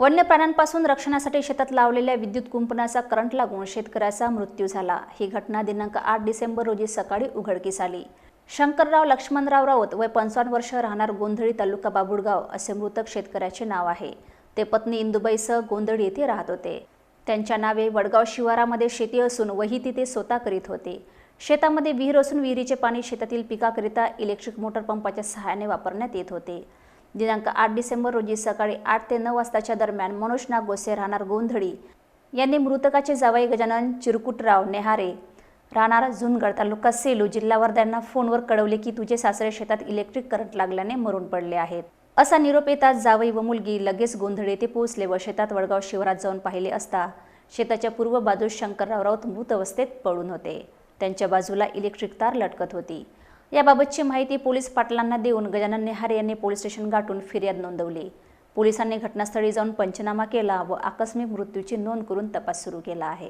वन्य प्राण्यांपासून रक्षणासाठी शेतात लावलेल्या विद्युत कुंपणाचा करंट लागून शेतकऱ्याचा मृत्यू झाला. ही घटना दिनांक आठ डिसेंबर रोजी सकाळी उघडकीस आली. शंकरराव लक्ष्मणराव राऊत वय पंचावन्न वर्ष राहणार गोंधळी तालुका बाबुडगाव असे मृतक शेतकऱ्याचे नाव आहे. ते पत्नी इंदुबाईसह गोंधळी येथे राहत होते. त्यांच्या नावे वडगाव शिवारामध्ये शेती असून वही ते स्वतः करीत होते. शेतामध्ये विहीर असून विहिरीचे पाणी शेतातील पिकाकरिता इलेक्ट्रिक मोटर पंपाच्या सहाय्याने वापरण्यात येत होते. दिनांक आठ डिसेंबर रोजी सकाळी आठ ते नऊ वाजताच्या दरम्यान मनोज नाग गोसे राहणार गोंधळी. यांनी मृतकाचे जावई गजानन चिरकुटराव नेहारे राहणार झुनगड तालुका सेलू जिल्हा वर्ध्यांना फोनवर कळवले की तुझे सासरे शेतात इलेक्ट्रिक करंट लागल्याने मरून पडले आहेत. असा निरोप येताच जावई व मुलगी लगेच गोंधळी येथे पोहोचले व शेतात वडगाव शिवरात जाऊन पाहिले असता शेताच्या पूर्व बाजूस शंकरराव राऊत मृत अवस्थेत पडून होते. त्यांच्या बाजूला इलेक्ट्रिक तार लटकत होती. याबाबतची माहिती पोलीस पाटलांना देऊन गजानन नेहारे यांनी पोलीस स्टेशन गाठून फिर्याद नोंदवली. पोलिसांनी घटनास्थळी जाऊन पंचनामा केला व आकस्मिक मृत्यूची नोंद करून तपास सुरू केला आहे.